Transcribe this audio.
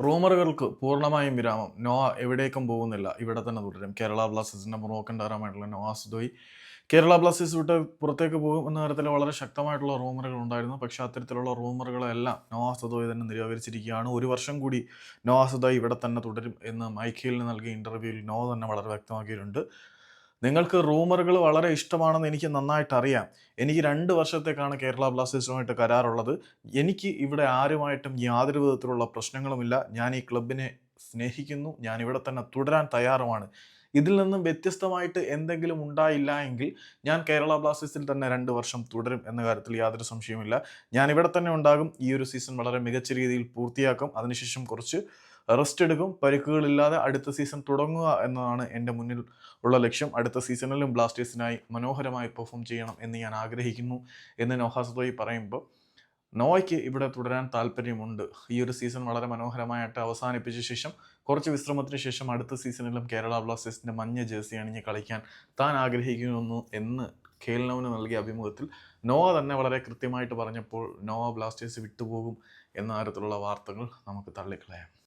റൂമറുകൾക്ക് പൂർണമായും വിരാമം. നോവ എവിടേക്കും പോകുന്നില്ല. ഇവിടെ തന്നെ തുടരും. കേരള ബ്ലാസ്റ്റേഴ്സിന്റെ മൊറോക്കൻ താരമായിട്ടുള്ള നോവാസ് സുദോയി കേരള ബ്ലാസ്റ്റേഴ്സ് വിട്ട് പുറത്തേക്ക് പോകും എന്ന തരത്തിൽ വളരെ ശക്തമായിട്ടുള്ള റൂമറുകൾ ഉണ്ടായിരുന്നു. പക്ഷേ അത്തരത്തിലുള്ള റൂമറുകളെല്ലാം നോവാസ് സുദോയി തന്നെ നിരാകരിച്ചിരിക്കുകയാണ്. ഒരു വർഷം കൂടി നോവാസ് സുദോയി ഇവിടെ തന്നെ തുടരും എന്ന് മൈക്കേലിന് നൽകിയ ഇന്റർവ്യൂവിൽ നോ തന്നെ വളരെ വ്യക്തമാക്കിയിട്ടുണ്ട്. നിങ്ങൾക്ക് റൂമറുകൾ വളരെ ഇഷ്ടമാണെന്ന് എനിക്ക് നന്നായിട്ട് അറിയാം എനിക്ക് രണ്ട് വർഷത്തേക്കാണ് കേരള ബ്ലാസ്റ്റേഴ്സുമായിട്ട് കരാറുള്ളത്. എനിക്ക് ഇവിടെ ആരുമായിട്ടും യാതൊരു വിധത്തിലുള്ള പ്രശ്നങ്ങളുമില്ല. ഞാൻ ഈ ക്ലബിനെ സ്നേഹിക്കുന്നു. ഞാൻ ഇവിടെ തന്നെ തുടരാൻ തയ്യാറുമാണ്. ഇതിൽ നിന്നും വ്യത്യസ്തമായിട്ട് എന്തെങ്കിലും ഉണ്ടായില്ല എങ്കിൽ ഞാൻ കേരള ബ്ലാസ്റ്റേഴ്സിൽ തന്നെ രണ്ട് വർഷം തുടരും എന്ന കാര്യത്തിൽ യാതൊരു സംശയവുമില്ല. ഞാൻ ഇവിടെ തന്നെ ഉണ്ടാകും. ഈ ഒരു സീസൺ വളരെ മികച്ച രീതിയിൽ പൂർത്തിയാക്കും. അതിനുശേഷം കുറച്ച് റെസ്റ്റ് എടുക്കും. പരിക്കുകളില്ലാതെ അടുത്ത സീസൺ തുടങ്ങുക എന്നതാണ് എന്റെ മുന്നിൽ ഉള്ള ലക്ഷ്യം. അടുത്ത സീസണിലും ബ്ലാസ്റ്റേഴ്സിനായി മനോഹരമായി പെർഫോം ചെയ്യണം എന്ന് ഞാൻ ആഗ്രഹിക്കുന്നു എന്ന് നോഹാസതോയി പറയുമ്പോൾ നോയ്ക്ക് ഇവിടെ തുടരാൻ താല്പര്യമുണ്ട്. ഈ ഒരു സീസൺ വളരെ മനോഹരമായിട്ട് അവസാനിപ്പിച്ച ശേഷം കുറച്ച് വിശ്രമത്തിന് ശേഷം അടുത്ത സീസണിലും കേരള ബ്ലാസ്റ്റേഴ്സിന്റെ മഞ്ഞ ജേഴ്സി അണിഞ്ഞ് കളിക്കാൻ താൻ ആഗ്രഹിക്കുന്നു എന്ന് ഖേൽനവിന് നൽകിയ അഭിമുഖത്തിൽ നോവ തന്നെ വളരെ കൃത്യമായിട്ട് പറഞ്ഞപ്പോൾ നോവ ബ്ലാസ്റ്റേഴ്സ് വിട്ടുപോകും എന്ന തരത്തിലുള്ള വാർത്തകൾ നമുക്ക് തള്ളിക്കളയാം.